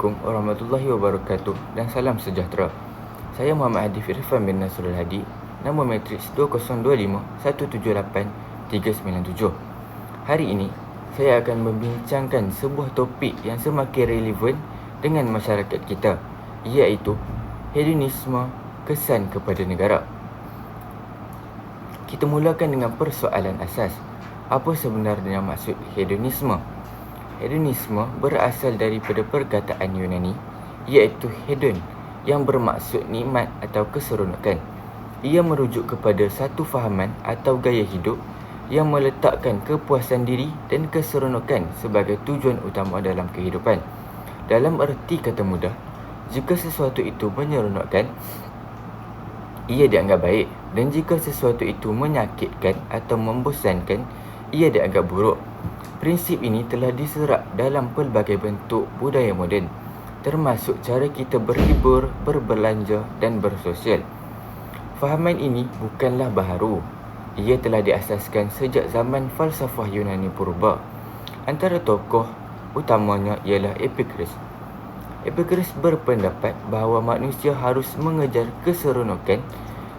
Assalamualaikum warahmatullahi wabarakatuh dan salam sejahtera. Saya Muhammad Hadi Firfan bin Nasrul Hadi, nombor matriks 2025378 Hari ini, saya akan membincangkan sebuah topik yang semakin relevan dengan masyarakat kita, iaitu hedonisme kesan kepada negara. Kita mulakan dengan persoalan asas. Apa sebenarnya maksud hedonisme? Hedonisme berasal daripada perkataan Yunani iaitu hedon yang bermaksud nikmat atau keseronokan. Ia merujuk kepada satu fahaman atau gaya hidup yang meletakkan kepuasan diri dan keseronokan sebagai tujuan utama dalam kehidupan. Dalam erti kata mudah, jika sesuatu itu menyeronokkan, ia dianggap baik dan jika sesuatu itu menyakitkan atau membosankan, ia dianggap buruk. Prinsip ini telah diserap dalam pelbagai bentuk budaya moden, termasuk cara kita berhibur, berbelanja dan bersosial. Fahaman ini bukanlah baharu. Ia telah diasaskan sejak zaman falsafah Yunani purba. Antara tokoh utamanya ialah Epicurus. Epicurus berpendapat bahawa manusia harus mengejar keseronokan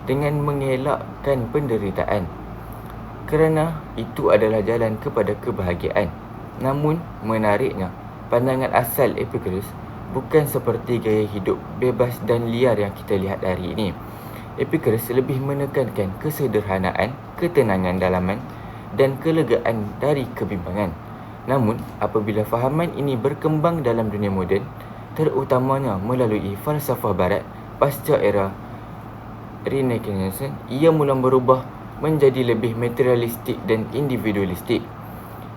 dengan mengelakkan penderitaan kerana itu adalah jalan kepada kebahagiaan. Namun, menariknya, pandangan asal Epicurus bukan seperti gaya hidup bebas dan liar yang kita lihat hari ini. Epicurus lebih menekankan kesederhanaan, ketenangan dalaman dan kelegaan dari kebimbangan. Namun, apabila fahaman ini berkembang dalam dunia moden, terutamanya melalui falsafah barat pasca era Renaissance, ia mula berubah menjadi lebih materialistik dan individualistik.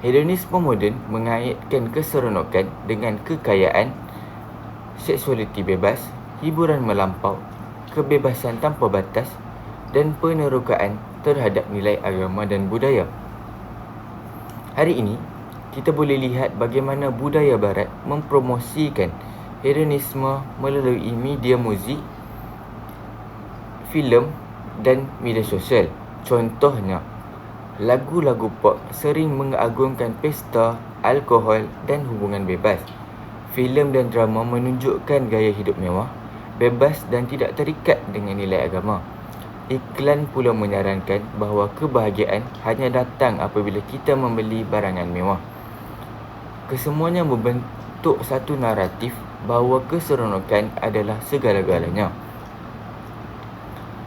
Hedonisme moden mengaitkan keseronokan dengan kekayaan, seksualiti bebas, hiburan melampau, kebebasan tanpa batas dan penerokaan terhadap nilai agama dan budaya. Hari ini, kita boleh lihat bagaimana budaya barat mempromosikan hedonisme melalui media muzik, filem dan media sosial. Contohnya, lagu-lagu pop sering mengagungkan pesta, alkohol dan hubungan bebas. Filem dan drama menunjukkan gaya hidup mewah, bebas dan tidak terikat dengan nilai agama. Iklan pula menyarankan bahawa kebahagiaan hanya datang apabila kita membeli barangan mewah. Kesemuanya membentuk satu naratif bahawa keseronokan adalah segala-galanya.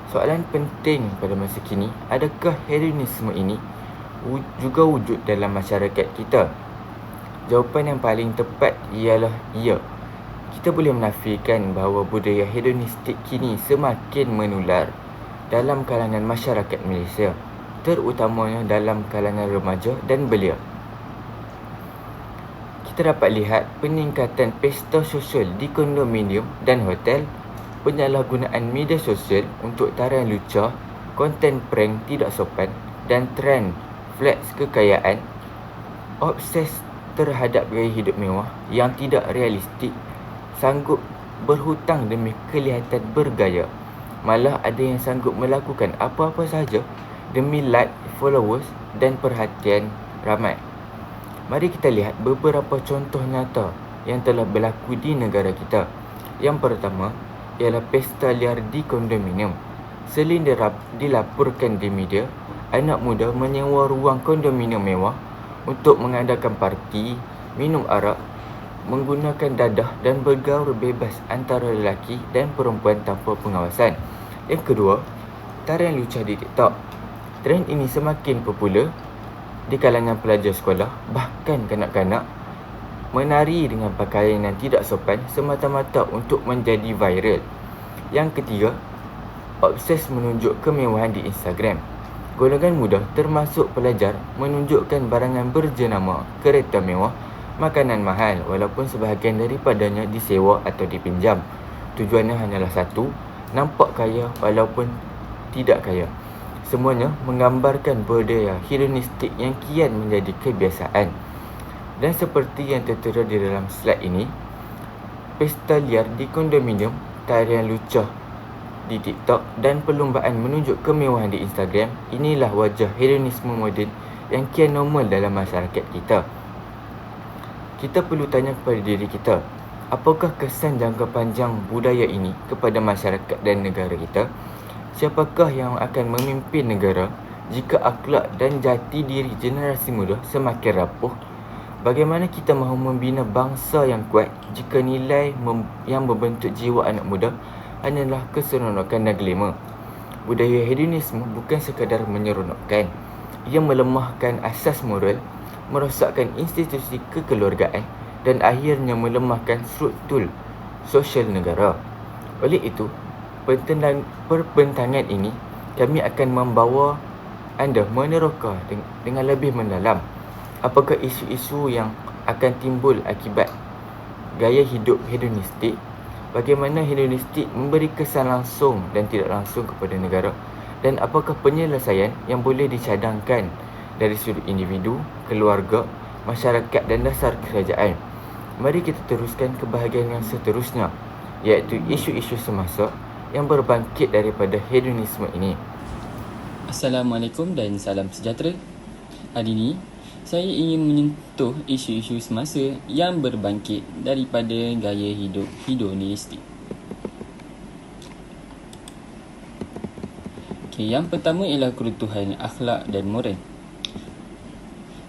Soalan penting pada masa kini, adakah hedonisme ini juga wujud dalam masyarakat kita? Jawapan yang paling tepat ialah ya. Kita boleh menafikan bahawa budaya hedonistik kini semakin menular dalam kalangan masyarakat Malaysia, terutamanya dalam kalangan remaja dan belia kita dapat lihat peningkatan pesta sosial di kondominium dan hotel, penyalahgunaan media sosial untuk tarian lucah, konten prank tidak sopan dan trend flex kekayaan, obses terhadap gaya hidup mewah yang tidak realistik, sanggup berhutang demi kelihatan bergaya. Malah ada yang sanggup melakukan apa-apa sahaja demi like, followers dan perhatian ramai. Mari kita lihat beberapa contoh nyata yang telah berlaku di negara kita. Yang pertama ialah pesta liar di kondominium. Selain dilaporkan di media, anak muda menyewa ruang kondominium mewah untuk mengadakan parti, minum arak, menggunakan dadah dan bergaul bebas antara lelaki dan perempuan tanpa pengawasan. Yang kedua, tarian lucah di TikTok. Trend ini semakin popular di kalangan pelajar sekolah bahkan kanak-kanak menari dengan pakaian yang tidak sopan semata-mata untuk menjadi viral. Yang ketiga, obses menunjuk kemewahan di Instagram. Golongan muda termasuk pelajar menunjukkan barangan berjenama kereta mewah, makanan mahal walaupun sebahagian daripadanya disewa atau dipinjam. Tujuannya hanyalah satu, nampak kaya walaupun tidak kaya. Semuanya menggambarkan budaya hedonistik yang kian menjadi kebiasaan. Dan seperti yang tertera di dalam slide ini, pesta liar di kondominium, tarian lucah di TikTok dan perlumbaan menunjuk kemewahan di Instagram, inilah wajah hedonisme moden yang kian normal dalam masyarakat kita. Kita perlu tanya kepada diri kita, Apakah kesan jangka panjang budaya ini kepada masyarakat dan negara kita? Siapakah yang akan memimpin negara jika akhlak dan jati diri generasi muda semakin rapuh? Bagaimana kita mahu membina bangsa yang kuat jika nilai yang membentuk jiwa anak muda hanyalah keseronokan dan glamour? Budaya hedonisme bukan sekadar menyeronokkan. Ia melemahkan asas moral, merosakkan institusi kekeluargaan dan akhirnya melemahkan struktur sosial negara. Oleh itu, perbentangan ini kami akan membawa anda meneroka dengan lebih mendalam apakah isu-isu yang akan timbul akibat gaya hidup hedonistik bagaimana hedonistik memberi kesan langsung dan tidak langsung kepada negara dan apakah penyelesaian yang boleh dicadangkan dari sudut individu, keluarga, masyarakat dan dasar kerajaan. Mari kita teruskan ke bahagian yang seterusnya iaitu isu-isu semasa yang berbangkit daripada hedonisme ini. Assalamualaikum dan salam sejahtera. Hari ini saya ingin menyentuh isu-isu semasa yang berbangkit daripada gaya hidup hedonistik. Okay, yang pertama ialah kerutuhan akhlak dan moral.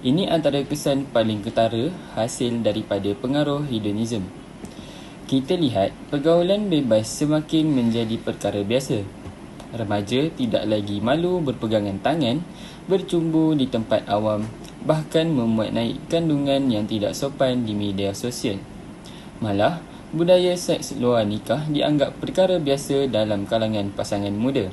Ini antara kesan paling ketara hasil daripada pengaruh hedonism. Kita lihat pergaulan bebas semakin menjadi perkara biasa. Remaja tidak lagi malu berpegangan tangan, bercumbu di tempat awam, bahkan memuat naik kandungan yang tidak sopan di media sosial. Malah, budaya seks luar nikah dianggap perkara biasa dalam kalangan pasangan muda.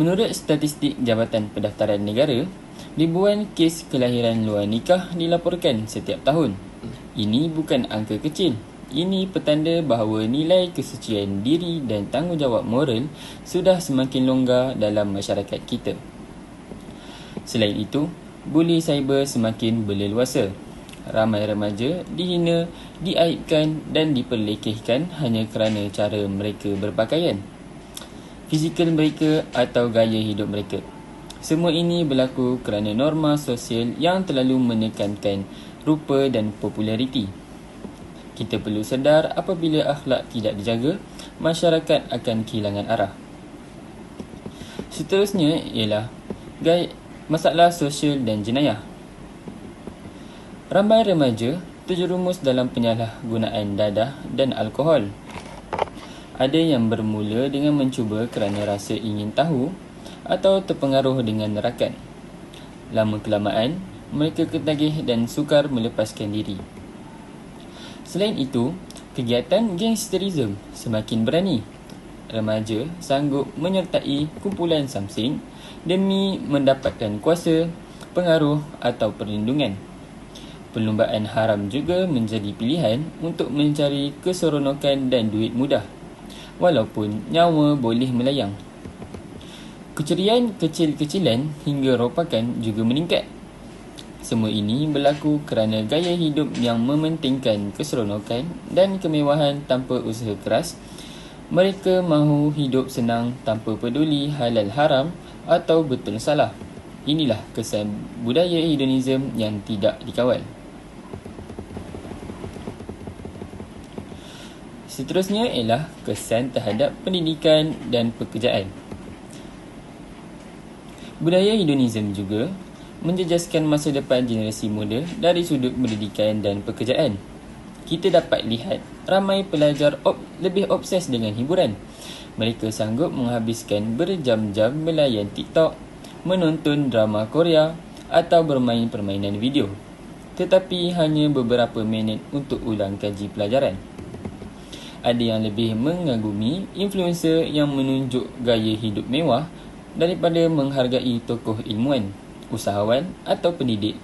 Menurut statistik Jabatan Pendaftaran Negara, Ribuan kes kelahiran luar nikah dilaporkan setiap tahun. Ini bukan angka kecil. Ini petanda bahawa nilai kesucian diri dan tanggungjawab moral sudah semakin longgar dalam masyarakat kita. Selain itu, buli cyber semakin berleluasa. Ramai remaja dihina, diaibkan dan diperlekehkan hanya kerana cara mereka berpakaian, fizikal mereka atau gaya hidup mereka. Semua ini berlaku kerana norma sosial yang terlalu menekankan rupa dan populariti. Kita perlu sedar apabila akhlak tidak dijaga, masyarakat akan kehilangan arah. Seterusnya ialah gaya masalah sosial dan jenayah. Ramai remaja terjerumus dalam penyalahgunaan dadah dan alkohol. Ada yang bermula dengan mencuba kerana rasa ingin tahu atau terpengaruh dengan nerakan. Lama kelamaan, mereka ketagih dan sukar melepaskan diri. Selain itu, kegiatan gangsterism semakin berani. Remaja sanggup menyertai kumpulan samsing demi mendapatkan kuasa, pengaruh atau perlindungan. Perlumbaan haram juga menjadi pilihan untuk mencari keseronokan dan duit mudah. Walaupun nyawa boleh melayang. Keceriaan kecil-kecilan hingga ropakan juga meningkat. Semua ini berlaku kerana gaya hidup yang mementingkan keseronokan dan kemewahan tanpa usaha keras. Mereka mahu hidup senang tanpa peduli halal haram atau betul salah. Inilah kesan budaya hedonism yang tidak dikawal. Seterusnya ialah kesan terhadap pendidikan dan pekerjaan. Budaya hedonism juga menjejaskan masa depan generasi muda dari sudut pendidikan dan pekerjaan. Kita dapat lihat ramai pelajar op- lebih obses dengan hiburan. Mereka sanggup menghabiskan berjam-jam melayan TikTok, menonton drama Korea atau bermain permainan video. Tetapi hanya beberapa minit untuk ulang kaji pelajaran. Ada yang lebih mengagumi influencer yang menunjuk gaya hidup mewah daripada menghargai tokoh ilmuan, usahawan atau pendidik.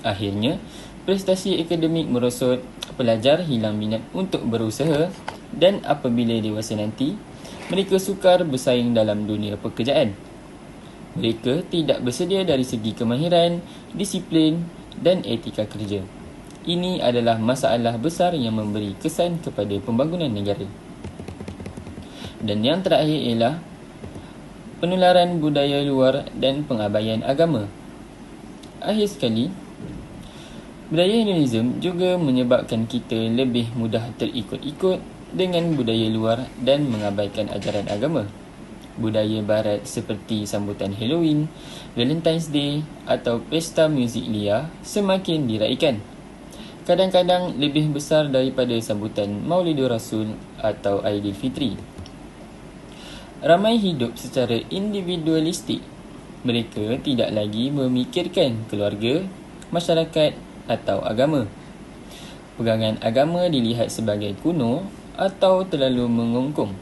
Akhirnya, prestasi akademik merosot, pelajar hilang minat untuk berusaha dan apabila dewasa nanti, mereka sukar bersaing dalam dunia pekerjaan. Mereka tidak bersedia dari segi kemahiran, disiplin dan etika kerja. Ini adalah masalah besar yang memberi kesan kepada pembangunan negara. Dan yang terakhir ialah penularan budaya luar dan pengabaian agama. Akhir sekali, Budaya hedonism juga menyebabkan kita lebih mudah terikut-ikut dengan budaya luar dan mengabaikan ajaran agama. Budaya barat seperti sambutan Halloween, Valentine's Day atau pesta muzik liar semakin diraikan. Kadang-kadang lebih besar daripada sambutan Maulidur Rasul atau Aidilfitri. Ramai hidup secara individualistik. Mereka tidak lagi memikirkan keluarga, masyarakat atau agama. Pegangan agama dilihat sebagai kuno atau terlalu mengungkung.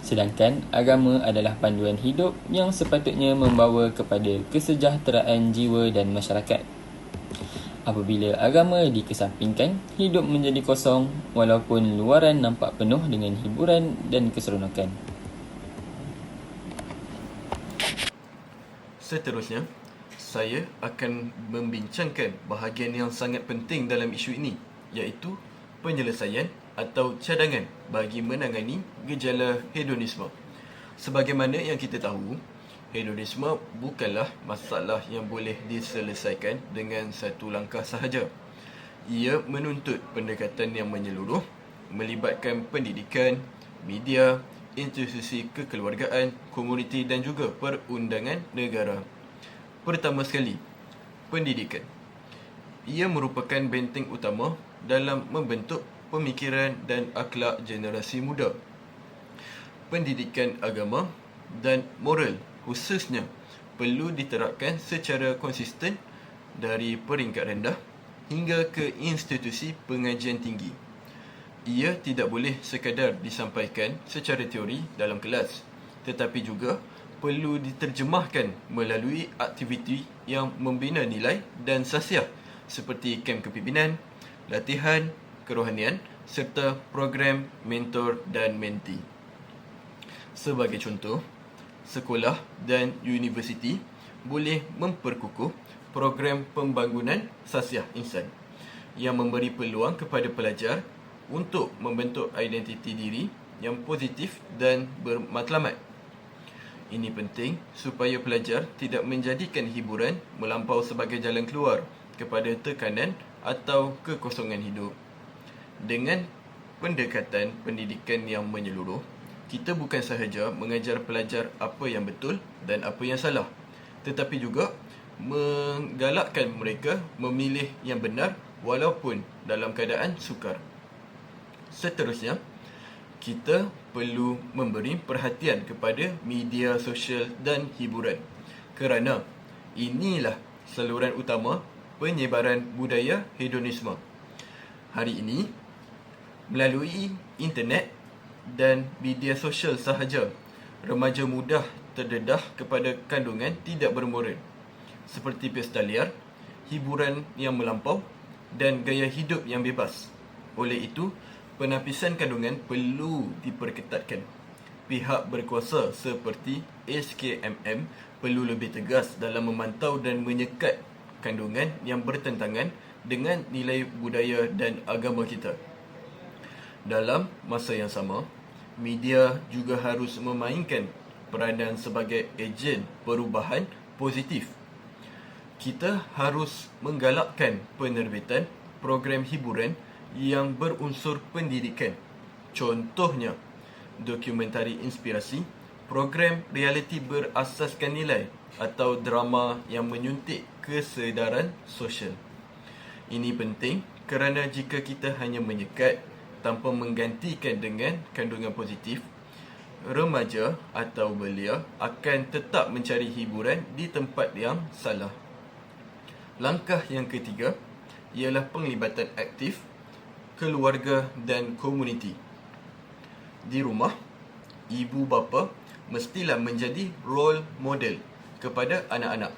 Sedangkan agama adalah panduan hidup yang sepatutnya membawa kepada kesejahteraan jiwa dan masyarakat. Apabila agama dikesampingkan, hidup menjadi kosong walaupun luaran nampak penuh dengan hiburan dan keseronokan. Seterusnya, saya akan membincangkan bahagian yang sangat penting dalam isu ini iaitu penyelesaian atau cadangan bagi menangani gejala hedonisme. Sebagaimana yang kita tahu, hedonisme bukanlah masalah yang boleh diselesaikan dengan satu langkah sahaja. Ia menuntut pendekatan yang menyeluruh, melibatkan pendidikan, media, institusi kekeluargaan, komuniti dan juga perundangan negara. Pertama sekali, pendidikan. Ia merupakan benteng utama dalam membentuk pemikiran dan akhlak generasi muda. Pendidikan agama dan moral khususnya perlu diterapkan secara konsisten dari peringkat rendah hingga ke institusi pengajian tinggi. Ia tidak boleh sekadar disampaikan secara teori dalam kelas tetapi juga perlu diterjemahkan melalui aktiviti yang membina nilai dan sasiah seperti kem kepimpinan, latihan, kerohanian serta program mentor dan menti. Sebagai contoh, sekolah dan universiti boleh memperkukuh program pembangunan sasiah insan yang memberi peluang kepada pelajar untuk membentuk identiti diri yang positif dan bermatlamat ini penting supaya pelajar tidak menjadikan hiburan melampau sebagai jalan keluar kepada tekanan atau kekosongan hidup. Dengan pendekatan pendidikan yang menyeluruh, kita bukan sahaja mengajar pelajar apa yang betul dan apa yang salah, tetapi juga menggalakkan mereka memilih yang benar walaupun dalam keadaan sukar. Seterusnya, kita perlu memberi perhatian kepada media sosial dan hiburan kerana inilah saluran utama penyebaran budaya hedonisme. Hari ini, melalui internet dan media sosial sahaja, remaja mudah terdedah kepada kandungan tidak bermoral seperti pesta liar, hiburan yang melampau dan gaya hidup yang bebas. Oleh itu, penapisan kandungan perlu diperketatkan. Pihak berkuasa seperti SKMM perlu lebih tegas dalam memantau dan menyekat kandungan yang bertentangan dengan nilai budaya dan agama kita. Dalam masa yang sama, media juga harus memainkan peranan sebagai ejen perubahan positif. Kita harus menggalakkan penerbitan program hiburan yang berunsur pendidikan. Contohnya, dokumentari inspirasi, program realiti berasaskan nilai atau drama yang menyuntik kesedaran sosial. Ini penting kerana jika kita hanya menyekat tanpa menggantikan dengan kandungan positif, remaja atau belia akan tetap mencari hiburan di tempat yang salah. Langkah yang ketiga ialah penglibatan aktif keluarga dan komuniti. Di rumah, ibu bapa mestilah menjadi role model kepada anak-anak.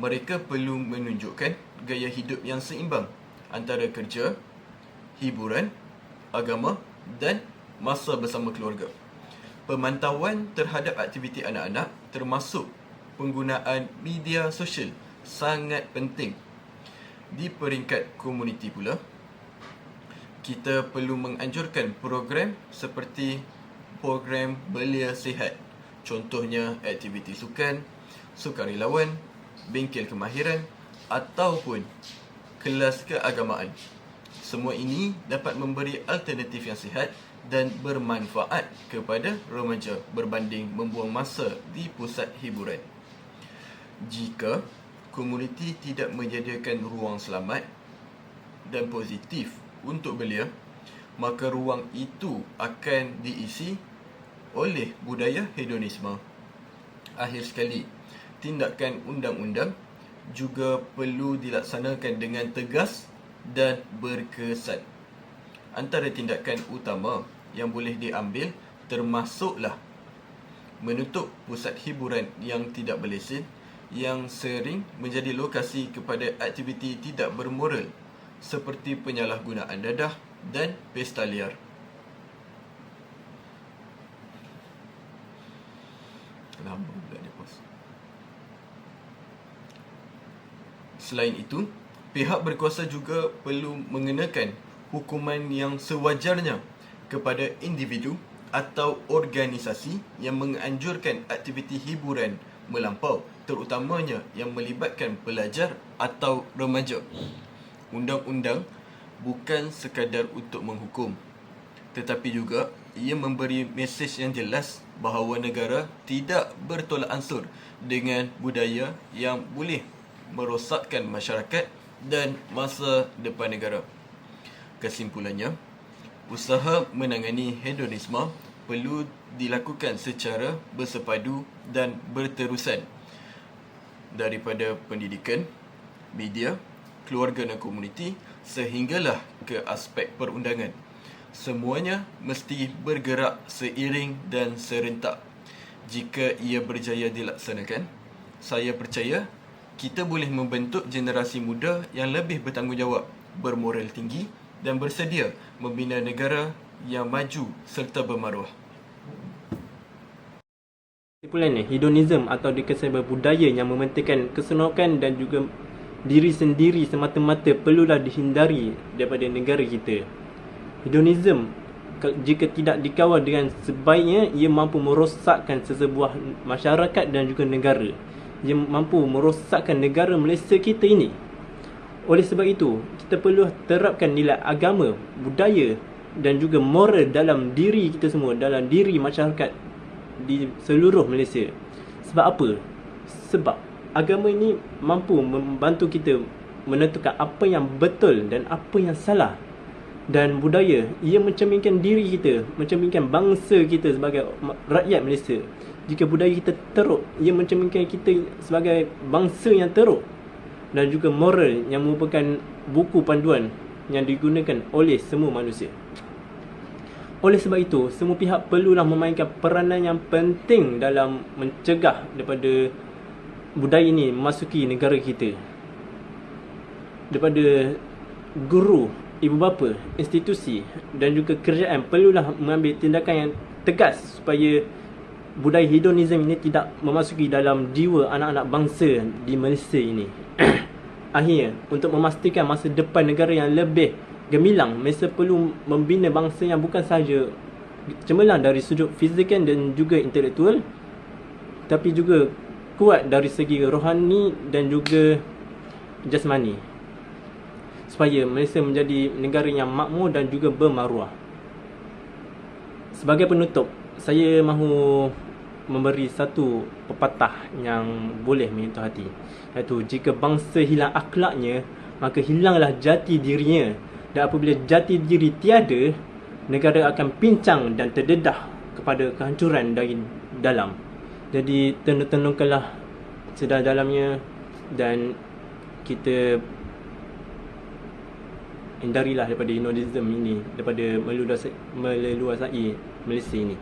Mereka perlu menunjukkan gaya hidup yang seimbang antara kerja, hiburan, agama dan masa bersama keluarga. Pemantauan terhadap aktiviti anak-anak termasuk penggunaan media sosial sangat penting. Di peringkat komuniti pula, kita perlu menganjurkan program seperti program belia sihat. Contohnya aktiviti sukan, sukarelawan, bengkel kemahiran ataupun kelas keagamaan. Semua ini dapat memberi alternatif yang sihat dan bermanfaat kepada remaja berbanding membuang masa di pusat hiburan. Jika komuniti tidak menyediakan ruang selamat dan positif untuk belia, maka ruang itu akan diisi oleh budaya hedonisme. Akhir sekali, tindakan undang-undang juga perlu dilaksanakan dengan tegas dan berkesan. Antara tindakan utama yang boleh diambil termasuklah menutup pusat hiburan yang tidak berlesen yang sering menjadi lokasi kepada aktiviti tidak bermoral seperti penyalahgunaan dadah dan pesta liar. Lama pula dia. Selain itu, pihak berkuasa juga perlu mengenakan hukuman yang sewajarnya kepada individu atau organisasi yang menganjurkan aktiviti hiburan melampau terutamanya yang melibatkan pelajar atau remaja. Undang-undang bukan sekadar untuk menghukum tetapi juga ia memberi mesej yang jelas bahawa negara tidak bertolak ansur dengan budaya yang boleh merosakkan masyarakat dan masa depan negara. Kesimpulannya, usaha menangani hedonisme perlu dilakukan secara bersepadu dan berterusan daripada pendidikan, media, keluarga dan komuniti sehinggalah ke aspek perundangan. Semuanya mesti bergerak seiring dan serentak. Jika ia berjaya dilaksanakan, saya percaya kita boleh membentuk generasi muda yang lebih bertanggungjawab, bermoral tinggi dan bersedia membina negara yang maju serta bermaruah. Kesimpulannya, hedonism atau dikesan budaya yang mementingkan keseronokan dan juga diri sendiri semata-mata perlulah dihindari daripada negara kita. Hedonism jika tidak dikawal dengan sebaiknya ia mampu merosakkan sesebuah masyarakat dan juga negara. Ia mampu merosakkan negara Malaysia kita ini. Oleh sebab itu, kita perlu terapkan nilai agama, budaya dan juga moral dalam diri kita semua, dalam diri masyarakat di seluruh Malaysia. Sebab apa? Sebab agama ini mampu membantu kita menentukan apa yang betul dan apa yang salah. Dan budaya, ia mencerminkan diri kita, mencerminkan bangsa kita sebagai rakyat Malaysia. Jika budaya kita teruk, ia mencerminkan kita sebagai bangsa yang teruk. Dan juga moral yang merupakan buku panduan yang digunakan oleh semua manusia. Oleh sebab itu, semua pihak perlulah memainkan peranan yang penting dalam mencegah daripada budaya ini memasuki negara kita. Daripada guru, ibu bapa, institusi dan juga kerajaan perlulah mengambil tindakan yang tegas supaya budaya hedonism ini tidak memasuki dalam jiwa anak-anak bangsa di Malaysia ini. Akhirnya, untuk memastikan masa depan negara yang lebih gemilang Malaysia perlu membina bangsa yang bukan sahaja cemerlang dari sudut fizikal dan juga intelektual tapi juga kuat dari segi rohani dan juga jasmani supaya Malaysia menjadi negara yang makmur dan juga bermaruah sebagai penutup saya mahu memberi satu pepatah yang boleh menyentuh hati iaitu jika bangsa hilang akhlaknya maka hilanglah jati dirinya dan apabila jati diri tiada, negara akan pincang dan terdedah kepada kehancuran dari dalam. Jadi tenung-tenungkanlah sedar dalamnya dan kita hindarilah daripada inonism ini, daripada meleluasai Malaysia ini.